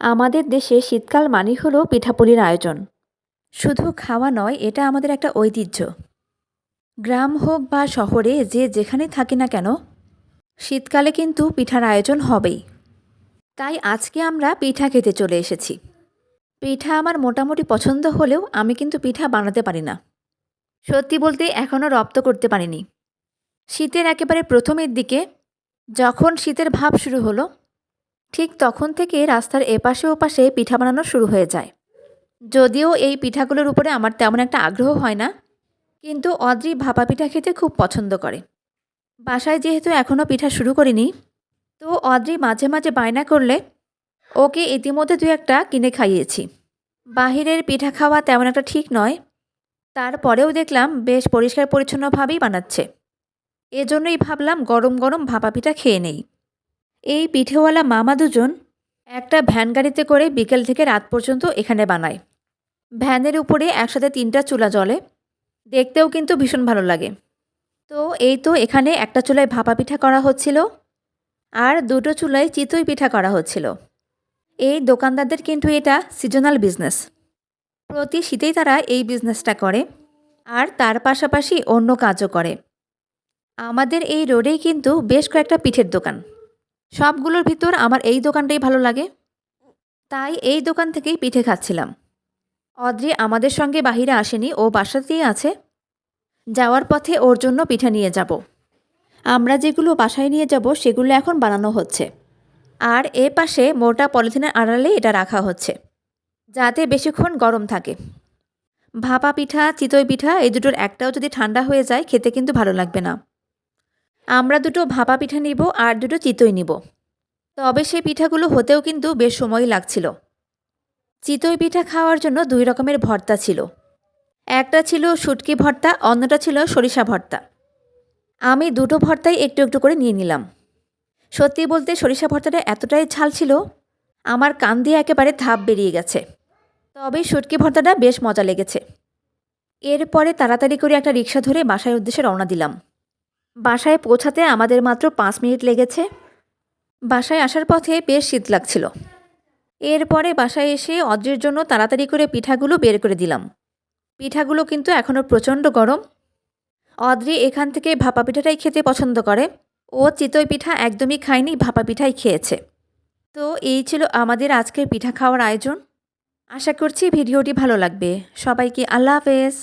আমাদের দেশে শীতকাল মানেই হলো পিঠাপুলির আয়োজন। শুধু খাওয়া নয়, এটা আমাদের একটা ঐতিহ্য। গ্রাম হোক বা শহরে, যে যেখানে থাকি না কেন, শীতকালে কিন্তু পিঠার আয়োজন হবেই। তাই আজকে আমরা পিঠা খেতে চলে এসেছি। পিঠা আমার মোটামুটি পছন্দ হলেও আমি কিন্তু পিঠা বানাতে পারি না। সত্যি বলতে এখনও রপ্ত করতে পারিনি। শীতের একেবারে প্রথমের দিকে যখন শীতের ভাব শুরু হলো, ঠিক তখন থেকে রাস্তার এপাশে ওপাশে পিঠা বানানো শুরু হয়ে যায়। যদিও এই পিঠাগুলোর উপরে আমার তেমন একটা আগ্রহ হয় না, কিন্তু অদ্রি ভাপা পিঠা খেতে খুব পছন্দ করে। বাসায় যেহেতু এখনও পিঠা শুরু করিনি, তো অদ্রি মাঝে মাঝে বায়না করলে ওকে ইতিমধ্যে দু একটা কিনে খাইয়েছি। বাহিরের পিঠা খাওয়া তেমন একটা ঠিক নয় তারপরেও দেখলাম বেশ পরিষ্কার পরিচ্ছন্নভাবেই বানাচ্ছে। এজন্যই ভাবলাম গরম গরম ভাপা পিঠা খেয়ে নেই। এই পিঠেওয়ালা মামা দুজন একটা ভ্যান গাড়িতে করে বিকেল থেকে রাত পর্যন্ত এখানে বানায়। ভ্যানের উপরে একসাথে তিনটা চুলা জ্বলে। দেখতেও কিন্তু ভীষণ ভালো লাগে। তো এই তো এখানে একটা চুলায় ভাপা পিঠা করা হচ্ছিল আর দুটো চুলায় চিতই পিঠা করা হচ্ছিল। এই দোকানদারদের কিন্তু এটা সিজনাল বিজনেস প্রতি শীতেই তারা এই বিজনেসটা করে আর তার পাশাপাশি অন্য কাজও করে। আমাদের এই রোডেই কিন্তু বেশ কয়েকটা পিঠের দোকান। সবগুলোর ভিতর আমার এই দোকানটাই ভালো লাগে। তাই এই দোকান থেকেই পিঠে খাচ্ছিলাম। অদ্রি আমাদের সঙ্গে বাহিরে আসেনি, ও বাসাতেই আছে। যাওয়ার পথে ওর জন্য পিঠা নিয়ে যাব। আমরা যেগুলো বাসায় নিয়ে যাব, সেগুলো এখন বানানো হচ্ছে। আর এ পাশে মোটা পলিথিনের আড়ালে এটা রাখা হচ্ছে। যাতে বেশিক্ষণ গরম থাকে। ভাপা পিঠা, চিতই পিঠা এই দুটোর একটাও যদি ঠান্ডা হয়ে যায়, খেতে কিন্তু ভালো লাগবে না। আমরা দুটো ভাপা পিঠা নিব আর দুটো চিতই নিব। তবে সেই পিঠাগুলো হতেও কিন্তু বেশ সময় লাগছিল। চিতই পিঠা খাওয়ার জন্য দুই রকমের ভর্তা ছিল। একটা ছিল শুটকি ভর্তা, অন্যটা ছিল সরিষা ভর্তা। আমি দুটো ভর্তাই একটু একটু করে নিয়ে নিলাম। সত্যি বলতে সরিষা ভর্তাটা এতটাই ঝাল ছিল, আমার কান দিয়ে একেবারে ধাপ বেরিয়ে গেছে। তবে শুটকি ভর্তাটা বেশ মজা লেগেছে। এরপরে তাড়াতাড়ি করে একটা রিক্সা ধরে বাসার উদ্দেশ্যে রওনা দিলাম। বাসায় পৌঁছাতে আমাদের মাত্র পাঁচ মিনিট লেগেছে। বাসায় আসার পথে বেশ শীত লাগছিল। এরপরে বাসায় এসে অদ্রির জন্য তাড়াতাড়ি করে পিঠাগুলো বের করে দিলাম। পিঠাগুলো কিন্তু এখনও প্রচণ্ড গরম। অদ্রি এখান থেকে ভাপা পিঠাটাই খেতে পছন্দ করে। ও চিতই পিঠা একদমই খায়নি, ভাপা পিঠাই খেয়েছে। তো এই ছিল আমাদের আজকের পিঠা খাওয়ার আয়োজন। আশা করছি ভিডিওটি ভালো লাগবে। সবাইকে আল্লাহ হাফেজ।